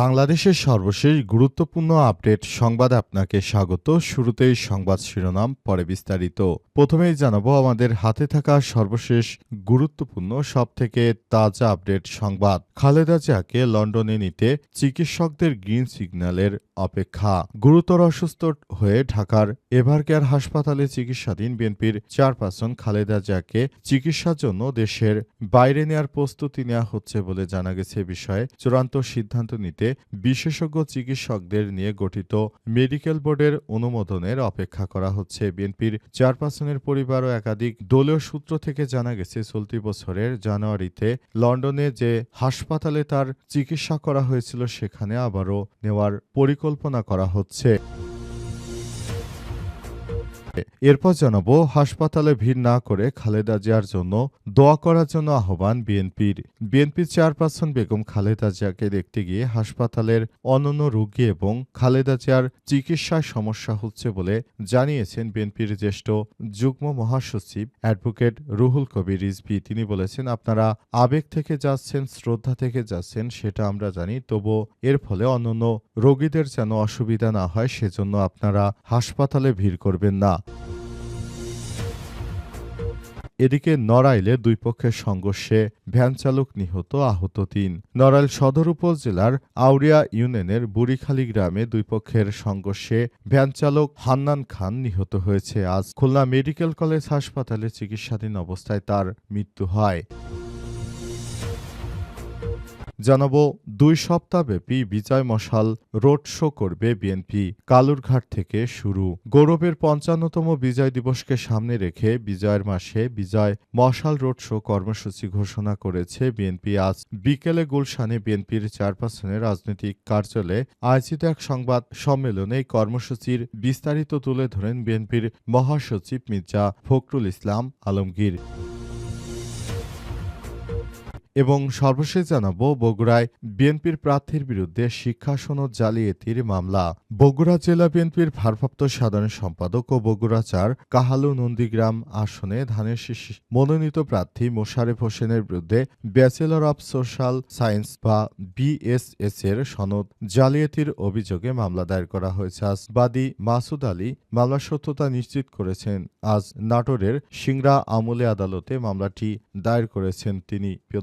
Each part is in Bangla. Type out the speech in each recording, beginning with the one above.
বাংলাদেশের সর্বশেষ গুরুত্বপূর্ণ আপডেট সংবাদ আপনাকে স্বাগত। শুরুতেই সংবাদ শিরোনাম, পরে বিস্তারিত। প্রথমেই জানাব, আমাদের হাতে থাকা সর্বশেষ গুরুত্বপূর্ণ, সবথেকে তাজা আপডেট সংবাদ। খালেদা জিয়াকে লন্ডনে নিতে চিকিৎসকদের গ্রিন সিগন্যালের অপেক্ষা। গুরুতর অসুস্থ হয়ে ঢাকার এভারকেয়ার হাসপাতালে চিকিৎসাধীন বিএনপির চেয়ারপারসন খালেদা জিয়াকে চিকিৎসার জন্য দেশের বাইরে নেয়ার প্রস্তুতি নেওয়া হচ্ছে বলে জানা গেছে বিষয়ে চূড়ান্ত সিদ্ধান্ত নিতে বিশেষজ্ঞ চিকিৎসকদের নিয়ে গঠিত মেডিকেল বোর্ডের অনুমোদনের অপেক্ষা করা হচ্ছে। বিএনপির চেয়ারপারসনের পরিবার ও একাধিক দলীয় সূত্র থেকে জানা গেছে, চলতি বছরের জানুয়ারিতে লন্ডনে যে হাসপাতালে তার চিকিৎসা করা হয়েছিল, সেখানে আবারও নেওয়ার পরিকল্পনা করা হচ্ছে। এরপর জানাব, হাসপাতালে ভিড় না করে খালেদা জিয়ার জন্য দোয়া করার জন্য আহ্বান বিএনপির। বিএনপির চেয়ারপারসন বেগম খালেদা জিয়াকে দেখতে গিয়ে হাসপাতালের অনন্য রোগী এবং খালেদা জিয়ার চিকিৎসায় সমস্যা হচ্ছে বলে জানিয়েছেন বিএনপির জ্যেষ্ঠ যুগ্ম মহাসচিব অ্যাডভোকেট রুহুল কবির রিজভি। তিনি বলেছেন, আপনারা আবেগ থেকে যাচ্ছেন, শ্রদ্ধা থেকে যাচ্ছেন, সেটা আমরা জানি। তবু এর ফলে অন্যান্য রোগীদের যেন অসুবিধা না হয়, সেজন্য আপনারা হাসপাতালে ভিড় করবেন না। এদিকে নড়াইলে দুই পক্ষের সংঘর্ষে ভ্যান চালক নিহত আহত তিন। নড়াইল সদর উপজেলার আউরিয়া ইউনিয়নের বুড়িখালী গ্রামে দুই পক্ষের সংঘর্ষে ভ্যান চালক হান্নান খান নিহত হয়েছে। আজ খুলনা মেডিকেল কলেজ হাসপাতালে চিকিৎসাধীন অবস্থায় তার মৃত্যু হয়। জানাব, দুই সপ্তাহব্যাপী বিজয় মশাল রোড শো করবে বিএনপি কালুরঘাট থেকে শুরু। গৌরবের পঞ্চান্নতম বিজয় দিবসকে সামনে রেখে বিজয়ের মাসে বিজয় মশাল রোড শো কর্মসূচি ঘোষণা করেছে বিএনপি আজ বিকেলে গুলশানে বিএনপির চেয়ারপারসনের রাজনৈতিক কার্যালয়ে আয়োজিত এক সংবাদ সম্মেলনে কর্মসূচির বিস্তারিত তুলে ধরেন বিএনপির মহাসচিব মির্জা ফখরুল ইসলাম আলমগীর। এবং সর্বশেষ জানাব বগুড়ায় বিএনপির প্রার্থীর বিরুদ্ধে শিক্ষা সনদ জালিয়াতির মামলা। বগুড়া জেলা বিএনপির ভারপ্রাপ্ত সাধারণ সম্পাদক ও বগুড়া চার কাহালু নন্দীগ্রাম আসনে ধানের শীষ মনোনীত প্রার্থী মোশারেফ হোসেনের বিরুদ্ধে ব্যাচেলর অব সোশ্যাল সায়েন্স বা বিএসএস এর সনদ জালিয়াতির অভিযোগে মামলা দায়ের করা হয়েছে। আজ বাদী মাসুদ আলী মামলার সত্যতা নিশ্চিত করেছেন। আজ নাটোরের সিংড়া আমলে আদালতে মামলাটি দায়ের করেছেন তিনি। প্রিয়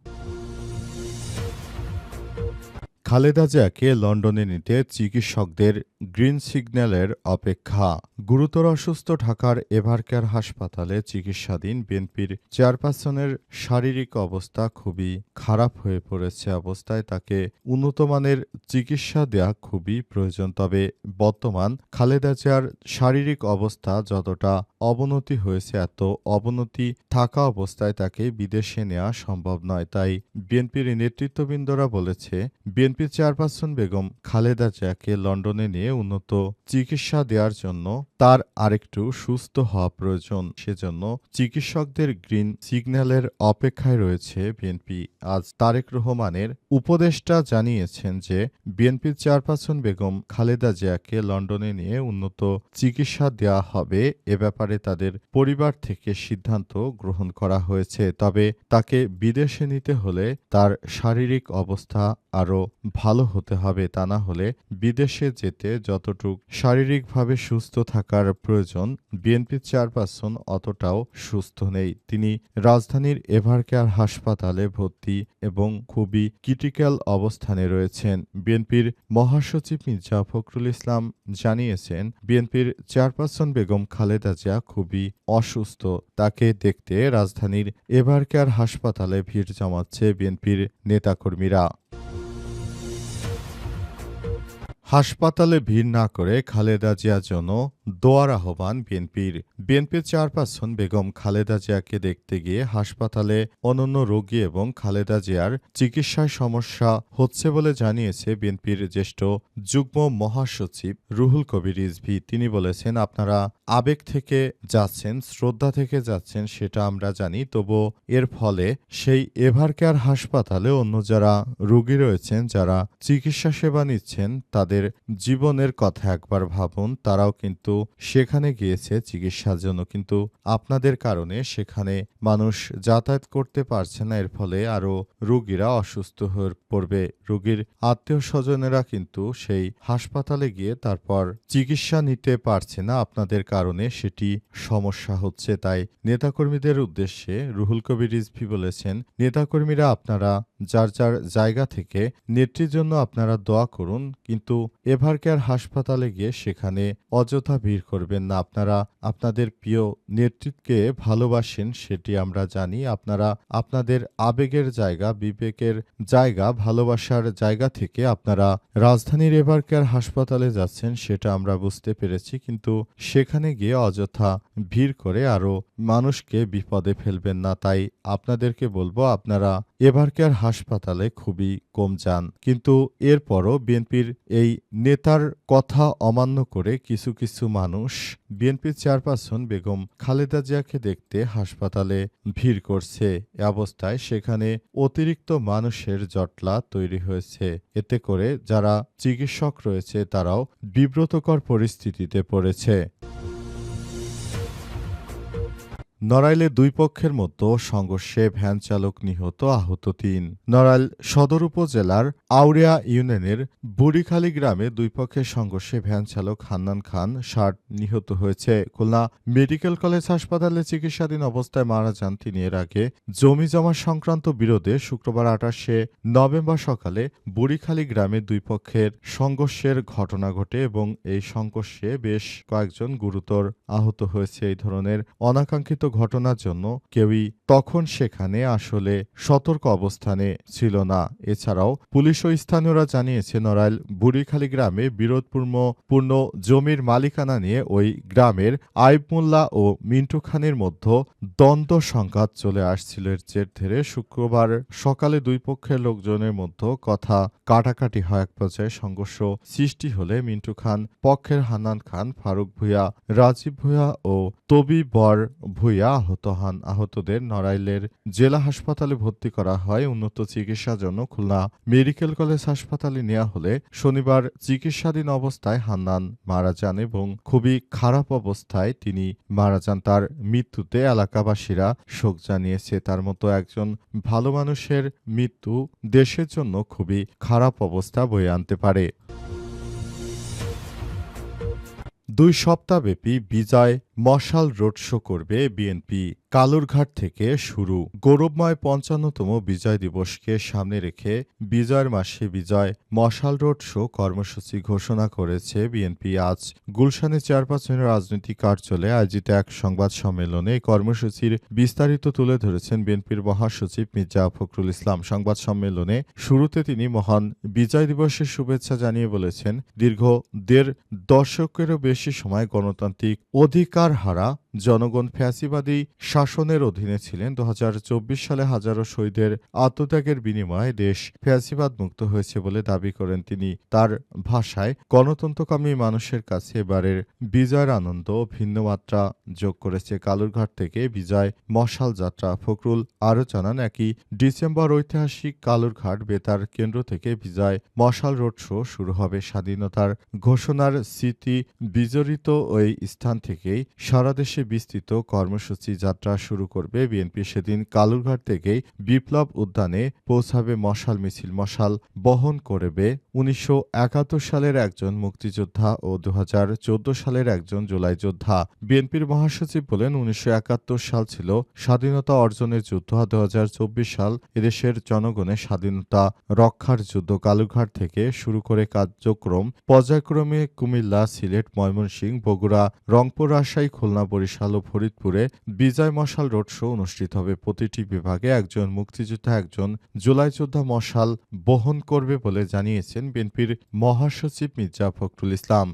খালেদা জিয়াকে লন্ডনে নিতে চিকিৎসকদের গ্রিন সিগন্যালের অপেক্ষা। গুরুতর অসুস্থ ঢাকার এভারকেয়ার হাসপাতালে চিকিৎসাধীন বিএনপির চেয়ারপারসনের শারীরিক অবস্থা খুবই খারাপ হয়ে পড়েছে অবস্থায় তাকে উন্নতমানের চিকিৎসা দেয়া খুবই প্রয়োজন। তবে বর্তমান খালেদা জিয়ার শারীরিক অবস্থা যতটা অবনতি হয়েছে এত অবনতি থাকা অবস্থায় তাকে বিদেশে নেওয়া সম্ভব নয়। তাই বিএনপির নেতৃত্ববৃন্দরা বলেছে বিএনপি চেয়ারপারসন বেগম খালেদা জিয়াকে লন্ডনে নিয়ে উন্নত চিকিৎসা দেওয়ার জন্য তার আরেকটু সুস্থ হওয়া প্রয়োজন। সেজন্য চিকিৎসকদের গ্রিন সিগন্যালের অপেক্ষায় রয়েছে বিএনপি। আজ তারেক রহমানের উপদেষ্টা জানিয়েছেন যে, বিএনপির চেয়ারপারসন বেগম খালেদা জিয়াকে লন্ডনে নিয়ে উন্নত চিকিৎসা দেওয়া হবে এ ব্যাপারে তাদের পরিবার থেকে সিদ্ধান্ত গ্রহণ করা হয়েছে। তবে তাকে বিদেশে নিতে হলে তার শারীরিক অবস্থা আরও ভালো হতে হবে তা না হলে বিদেশে যেতে যতটুক শারীরিকভাবে সুস্থ থাকার প্রয়োজন বিএনপির চেয়ারপারসন অতটাও সুস্থ নেই। তিনি রাজধানীর এভারকেয়ার হাসপাতালে ভর্তি এবং খুবই ক্রিটিক্যাল অবস্থানে রয়েছেন। বিএনপির মহাসচিব মির্জা ফখরুল ইসলাম জানিয়েছেন, বিএনপির চেয়ারপারসন বেগম খালেদা জিয়া খুবই অসুস্থ। তাকে দেখতে রাজধানীর এভারকেয়ার হাসপাতালে ভিড় জমাচ্ছে বিএনপির নেতাকর্মীরা। হাসপাতালে ভিড় না করে খালেদা জিয়া জন্য দোয়ার আহ্বান বিএনপির। বিএনপির চেয়ারপারসন বেগম খালেদা জিয়াকে দেখতে গিয়ে হাসপাতালে অনন্য রোগী এবং খালেদা জিয়ার চিকিৎসায় সমস্যা হচ্ছে বলে জানিয়েছে বিএনপির জ্যেষ্ঠ যুগ্ম মহাসচিব রুহুল কবির রিজভি। তিনি বলেছেন, আপনারা আবেগ থেকে যাচ্ছেন, শ্রদ্ধা থেকে যাচ্ছেন, সেটা আমরা জানি। তবু এর ফলে সেই এভারকেয়ার হাসপাতালে অন্য যারা রোগী রয়েছেন, যারা চিকিৎসা সেবা নিচ্ছেন, তাদের জীবনের কথা একবার ভাবুন। তারাও কিন্তু সেখানে গিয়েছে চিকিৎসার জন্য। কিন্তু আপনাদের কারণে সেখানে মানুষ যাতায়াত করতে পারছে না। এর ফলে আরও রোগীরা অসুস্থ হয়ে পড়বে। রোগীর আত্মীয় স্বজনেরা কিন্তু সেই হাসপাতালে গিয়ে তারপর চিকিৎসা নিতে পারছে না। আপনাদের কারণে সেটি সমস্যা হচ্ছে। তাই নেতাকর্মীদের উদ্দেশ্যে রুহুল কবির রিজভি বলেছেন, নেতাকর্মীরা আপনারা যার যার জায়গা থেকে নেত্রীর জন্য আপনারা দোয়া করুন। কিন্তু এভারকেয়ার হাসপাতালে গিয়ে সেখানে অযথা ভিড় করবেন না। আপনারা আপনাদের প্রিয় নেতৃত্বকে ভালোবাসেন, সেটি আমরা জানি। আপনারা আপনাদের আবেগের জায়গা, বিবেকের জায়গা, ভালোবাসার জায়গা থেকে আপনারা রাজধানীর এভারকেয়ার হাসপাতালে যাচ্ছেন, সেটা আমরা বুঝতে পেরেছি। কিন্তু সেখানে গিয়ে অযথা ভিড় করে আরও মানুষকে বিপদে ফেলবেন না। তাই আপনাদেরকে বলব, আপনারা এভারকেয়ার হাসপাতালে খুবই কম যান। কিন্তু এরপরও বিএনপির এই নেতার কথা অমান্য করে কিছু কিছু মানুষ, বিএনপির চেয়ারপারসন বেগম খালেদা জিয়াকে দেখতে হাসপাতালে ভিড় করছে। এ অবস্থায় সেখানে অতিরিক্ত মানুষের জটলা তৈরি হয়েছে। এতে করে যারা চিকিৎসক রয়েছে, তারাও বিব্রতকর পরিস্থিতিতে পড়েছে। নড়াইলে দুই পক্ষের মতো সংঘর্ষে ভ্যান চালক নিহত আহত তিন। নড়াইল সদর উপজেলার আউরিয়া ইউনিয়নের বুড়িখালী গ্রামে দুই পক্ষের সংঘর্ষে ভ্যান চালক হান্নান খান ষাট নিহত হয়েছে। খুলনা মেডিকেল কলেজ হাসপাতালে চিকিৎসাধীন অবস্থায় মারা যান তিনি। এর আগে জমি জমা সংক্রান্ত বিরোধে শুক্রবার আঠাশে নভেম্বর সকালে বুড়িখালী গ্রামে দুই পক্ষের সংঘর্ষের ঘটনা ঘটে এবং এই সংঘর্ষে বেশ কয়েকজন গুরুতর আহত হয়েছে। এই ধরনের অনাকাঙ্ক্ষিত ঘটনার জন্য কেউই তখন সেখানে আসলে সতর্ক অবস্থানে ছিল না। এছাড়াও পুলিশ ও স্থানীয়রা জানিয়েছে, নড়াইল বুড়িখালী গ্রামে বিরোধপূর্ণ পূর্ণ জমির মালিকানা নিয়ে ওই গ্রামের আইব মোল্লা ও মিন্টু খানের মধ্যে দ্বন্দ্ব সংঘাত চলে আসছিল। এর জের ধরে শুক্রবার সকালে দুই পক্ষের লোকজনের মধ্যে কথা কাটাকাটি হয়। এক পর্যায়ে সংঘর্ষ সৃষ্টি হলে মিন্টু খান, পক্ষের হান্নান খান, ফারুক ভূঁইয়া, রাজীব ভূঁইয়া ও তবি বর ভূঁইয়া আহত হন। আহতদের নড়াইলের জেলা হাসপাতালে ভর্তি করা হয়। উন্নত চিকিৎসার জন্য খুলনা মেডিকেল কলেজ হাসপাতালে নেওয়া হলে শনিবার চিকিৎসাধীন অবস্থায় হান্নান মারা যান এবং খুবই খারাপ অবস্থায় তিনি মারা যান। তার মৃত্যুতে এলাকাবাসীরা শোক জানিয়েছে। তার মতো একজন ভালো মানুষের মৃত্যু দেশের জন্য খুবই খারাপ অবস্থা বয়ে আনতে পারে। দুই সপ্তাহব্যাপী বিজয় মশাল রোড শো করবে বিএনপি কালুরঘাট থেকে শুরু। গৌরবময় পঞ্চান্নতম বিজয় দিবসকে সামনে রেখে বিজয়ের মাসে বিজয় মশাল রোড শো কর্মসূচি ঘোষণা করেছে বিএনপি। আজ গুলশানে চেয়ারপারসনের রাজনৈতিক কার্যালয়ে আয়োজিত এক সংবাদ সম্মেলনে কর্মসূচির বিস্তারিত তুলে ধরেছেন বিএনপির মহাসচিব মির্জা ফখরুল ইসলাম। সংবাদ সম্মেলনে শুরুতে তিনি মহান বিজয় দিবসের শুভেচ্ছা জানিয়ে বলেছেন, দীর্ঘ দেড় দশকেরও বেশি সময় গণতান্ত্রিক অধিকার হারা জনগণ ফ্যাসিবাদী শাসনের অধীনে ছিলেন। দু হাজার চব্বিশ সালে হাজারো শহীদের আত্মত্যাগের বিনিময়ে দেশ ফ্যাসিবাদ মুক্ত হয়েছে বলে দাবি করেন তিনি। তার ভাষায়, গণতন্ত্রকামী মানুষের কাছে এবারের বিজয়ের আনন্দ ভিন্ন মাত্রা যোগ করেছে। কালুরঘাট থেকে বিজয় মশাল যাত্রা ফখরুল আরও জানান, একই ডিসেম্বর ঐতিহাসিক কালুরঘাট বেতার কেন্দ্র থেকে বিজয় মশাল রোড শো শুরু হবে। স্বাধীনতার ঘোষণার স্মৃতি বিজড়িত ওই স্থান থেকেই সারা দেশে বিস্তৃত কর্মসূচি যাত্রা শুরু করবে। বিএনপি সেদিন কালুরঘাট থেকেই বিপ্লব উদ্যানে পৌঁছাবে মশাল মিছিল। মশাল বহন করবে উনিশশো একাত্তর সালের একজন মুক্তিযোদ্ধা ও দু সালের একজন জুলাই যোদ্ধা। বিএনপির মহাসচিব বলেন, উনিশশো একাত্তর সাল ছিল স্বাধীনতা অর্জনের যুদ্ধ দু হাজার চব্বিশ সাল এদেশের জনগণের স্বাধীনতা রক্ষার যুদ্ধ। কালুঘাট থেকে শুরু করে কার্যক্রম পর্যায়ক্রমে কুমিল্লা, সিলেট, ময়মনসিংহ, বগুড়া, রংপুর, রাজশাহী, খুলনা বরিশাল ও ফরিদপুরে বিজয় মশাল রোড শো অনুষ্ঠিত হবে। প্রতিটি বিভাগে একজন মুক্তিযোদ্ধা, একজন জুলাই যোদ্ধা মশাল বহন করবে বলে জানিয়েছেন বিএনপির মহাসচিব মির্জা ফখরুল ইসলাম।